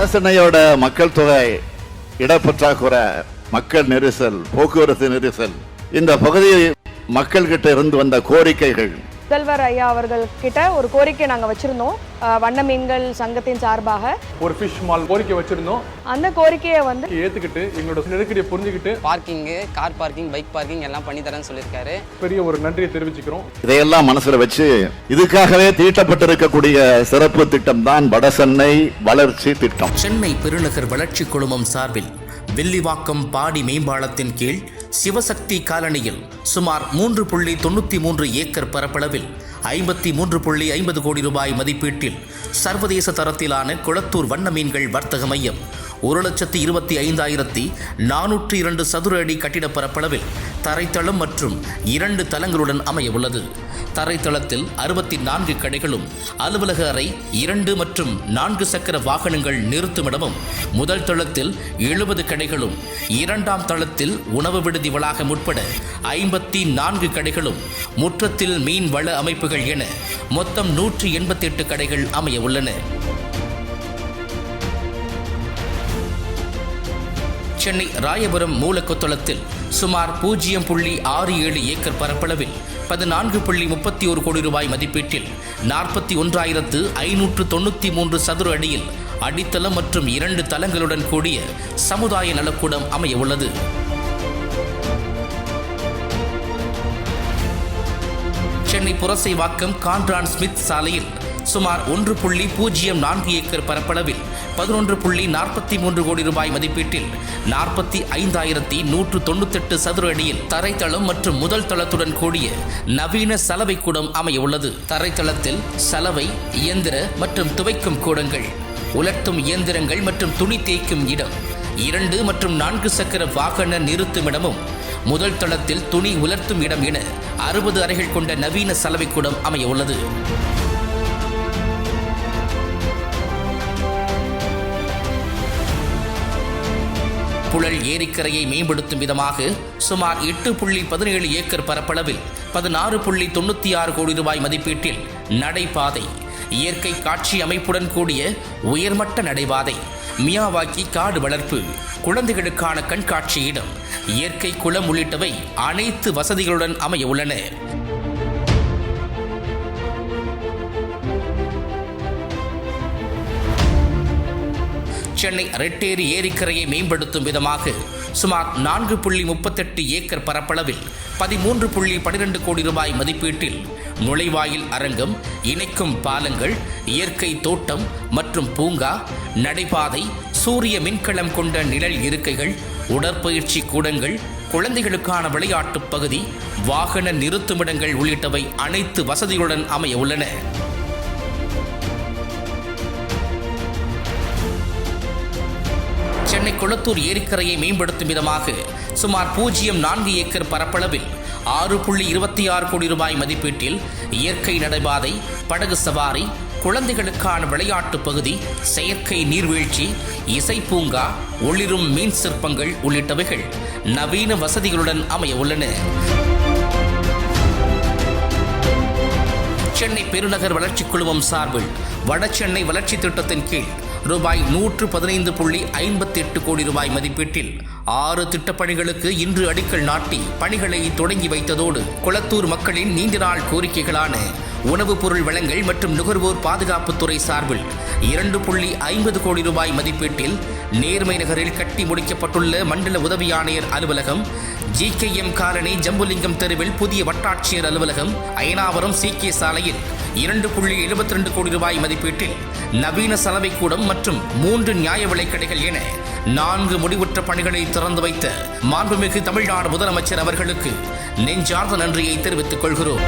வடசென்னையோட மக்கள் தொகை இடப்பற்றாக்குறை மக்கள் நெரிசல் போக்குவரத்து நெரிசல். இந்த பகுதியில் மக்கள்கிட்ட இருந்து வந்த கோரிக்கைகள் முதல்வர் ஐயா அவர்கள் கிட்ட ஒரு கோரிக்கை நாங்க வச்சிருந்தோம். வண்ண மீன்கள் சங்கத்தின் சார்பாக. ஒரு ஃபிஷ் மால் கோரிக்கை வச்சிருந்தோம். அந்த கோரிக்கையை வந்து ஏத்துக்கிட்டு எங்களோட நெருக்கடியை புரிஞ்சுக்கிட்டு பார்க்கிங்கு கார் பார்க்கிங் பைக் பார்க்கிங் எல்லாம் பண்ணி தரேன்னு சொல்லியிருக்காரு. பெரிய ஒரு நன்றியை தெரிவிச்சுக்கிறோம். இதையெல்லாம் மனசுல வச்சு இதுக்காகவே தீட்டப்பட்டிருக்கக்கூடிய சிறப்பு திட்டம் தான் வடசென்னை வளர்ச்சி திட்டம். சென்னை பெருநகர் வளர்ச்சி குழுமம் சார்பில் வில்லிவாக்கம் பாடி மேம்பாலத்தின் கீழ் சிவசக்தி காலனியில் சுமார் மூன்று புள்ளி தொண்ணூற்றி மூன்று ஏக்கர் பரப்பளவில் ஐம்பத்தி மூன்று புள்ளி ஐம்பது கோடி ரூபாய் மதிப்பீட்டில் சர்வதேச தரத்திலான குளத்தூர் வண்ண மீன்கள் வர்த்தக மையம் ஒரு லட்சத்தி இருபத்தி ஐந்தாயிரத்தி நானூற்றி இரண்டு சதுர அடி கட்டிட பரப்பளவில் தரைத்தளம் மற்றும் இரண்டு தளங்களுடன் அமைய உள்ளது தரைத்தளத்தில் அறுபத்தி நான்கு கடைகளும் அலுவலக அறை இரண்டு மற்றும் நான்கு சக்கர வாகனங்கள் நிறுத்துமிடமும் முதல் தளத்தில் எழுபது கடைகளும் இரண்டாம் தளத்தில் உணவு விடுதி வளாகம் உட்பட ஐம்பத்தி நான்கு கடைகளும் முற்றத்தில் மீன் வள அமைப்புகள் என மொத்தம் நூற்றி எண்பத்தி எட்டு கடைகள் அமைய உள்ளன சென்னை ராயபுரம் மூலக்கொத்தளத்தில் சுமார் பூஜ்ஜியம் புள்ளி ஆறு ஏழு ஏக்கர் பரப்பளவில் பதினான்கு புள்ளி முப்பத்தி ஒரு கோடி ரூபாய் மதிப்பீட்டில் நாற்பத்தி ஒன்றாயிரத்து ஐநூற்று தொண்ணூற்றி மூன்று சதுர அடியில் அடித்தளம் மற்றும் இரண்டு தளங்களுடன் கூடிய சமுதாய நலக்கூடம் அமைய உள்ளது. சென்னை புரசைவாக்கம் கான்ட்ரான் ஸ்மித் சாலையில் சுமார் ஒன்று புள்ளி பூஜ்ஜியம் நான்கு ஏக்கர் பரப்பளவில் பதினொன்று புள்ளி நாற்பத்தி மூன்று கோடி ரூபாய் மதிப்பீட்டில் நாற்பத்தி ஐந்தாயிரத்தி நூற்று தொண்ணூத்தெட்டு சதுர அடியில் தரைத்தளம் மற்றும் முதல் தளத்துடன் கூடிய நவீன சலவை கூடம் அமையவுள்ளது தரைத்தளத்தில் சலவை இயந்திர மற்றும் துவைக்கும் கூடங்கள் உலர்த்தும் இயந்திரங்கள் மற்றும் துணி தேய்க்கும் இடம் இரண்டு மற்றும் நான்கு சக்கர வாகன நிறுத்துமிடமும் முதல் தளத்தில் துணி உலர்த்தும் இடம் என அறுபது அறைகள் கொண்ட நவீன சலவைக்கூடம் அமைய உள்ளது. புழல் ஏரிக்கரையை மேம்படுத்தும் விதமாக சுமார் எட்டு புள்ளி பதினேழு ஏக்கர் பரப்பளவில் பதினாறு புள்ளி தொண்ணூற்றி ஆறு கோடி ரூபாய் மதிப்பீட்டில் நடைபாதை இயற்கை காட்சி அமைப்புடன் கூடிய உயர்மட்ட நடைபாதை மியாவாக்கி காடு வளர்ப்பு குழந்தைகளுக்கான கண்காட்சியிடம் இயற்கை குளம் உள்ளிட்டவை அனைத்து வசதிகளுடன் அமைய உள்ளன. சென்னை ரெட்டேரி ஏரிக்கரையை மேம்படுத்தும் விதமாக சுமார் நான்கு புள்ளி முப்பத்தெட்டு ஏக்கர் பரப்பளவில் பதிமூன்று புள்ளி பனிரெண்டு கோடி ரூபாய் மதிப்பீட்டில் நுழைவாயில் அரங்கம் இணைக்கும் பாலங்கள் இயற்கை தோட்டம் மற்றும் பூங்கா நடைபாதை சூரிய மின்கலம் கொண்ட நிழல் இருக்கைகள் உடற்பயிற்சி கூடங்கள் குழந்தைகளுக்கான விளையாட்டுப் பகுதி வாகன நிறுத்துமிடங்கள் உள்ளிட்டவை அனைத்து வசதிகளுடன் அமைய உள்ளன. குளத்தூர் ஏரிக்கரையை மேம்படுத்தும் விதமாக சுமார் பூஜ்ஜியம் நான்கு ஏக்கர் பரப்பளவில் ஆறு புள்ளி இருபத்தி ஆறு கோடி ரூபாய் மதிப்பீட்டில் இயற்கை நடைபாதை படகு சவாரி குழந்தைகளுக்கான விளையாட்டு பகுதி செயற்கை நீர்வீழ்ச்சி இசை பூங்கா ஒளிரும் மீன் சிற்பங்கள் உள்ளிட்டவைகள் நவீன வசதிகளுடன் அமைய உள்ளன. சென்னை பெருநகர் வளர்ச்சிக் குழுமம் சார்பில் வடசென்னை வளர்ச்சி திட்டத்தின் கீழ் ரூபாய் நூற்று பதினைந்து புள்ளி ஐம்பத்தி எட்டு கோடி ரூபாய் மதிப்பீட்டில் ஆறு திட்டப்பணிகளுக்கு இன்று அடிக்கல் நாட்டி பணிகளை தொடங்கி வைத்ததோடு குளத்தூர் மக்களின் நீண்ட நாள் கோரிக்கைகளான உணவுப் பொருள் வளங்கள் மற்றும் நுகர்வோர் பாதுகாப்புத்துறை சார்பில் இரண்டு புள்ளி ஐம்பது கோடி ரூபாய் மதிப்பீட்டில் நேர்மை நகரில் கட்டி முடிக்கப்பட்டுள்ள மண்டல உதவி ஆணையர் அலுவலகம் G K M colony Jambulingam தெருவில் புதிய வட்டாட்சியர் அலுவலகம் அயனாவரம் சி கே சாலையில் இரண்டு புள்ளி எழுபத்தி ரெண்டு கோடி ரூபாய் மதிப்பீட்டில் நவீன சலவைக்கூடம் மற்றும் மூன்று நியாய விலைக்கடைகள் என நான்கு முடிவுற்ற பணிகளை திறந்து வைத்த மாண்புமிகு தமிழ்நாடு முதலமைச்சர் அவர்களுக்கு நெஞ்சார்ந்த நன்றியை தெரிவித்துக் கொள்கிறோம்.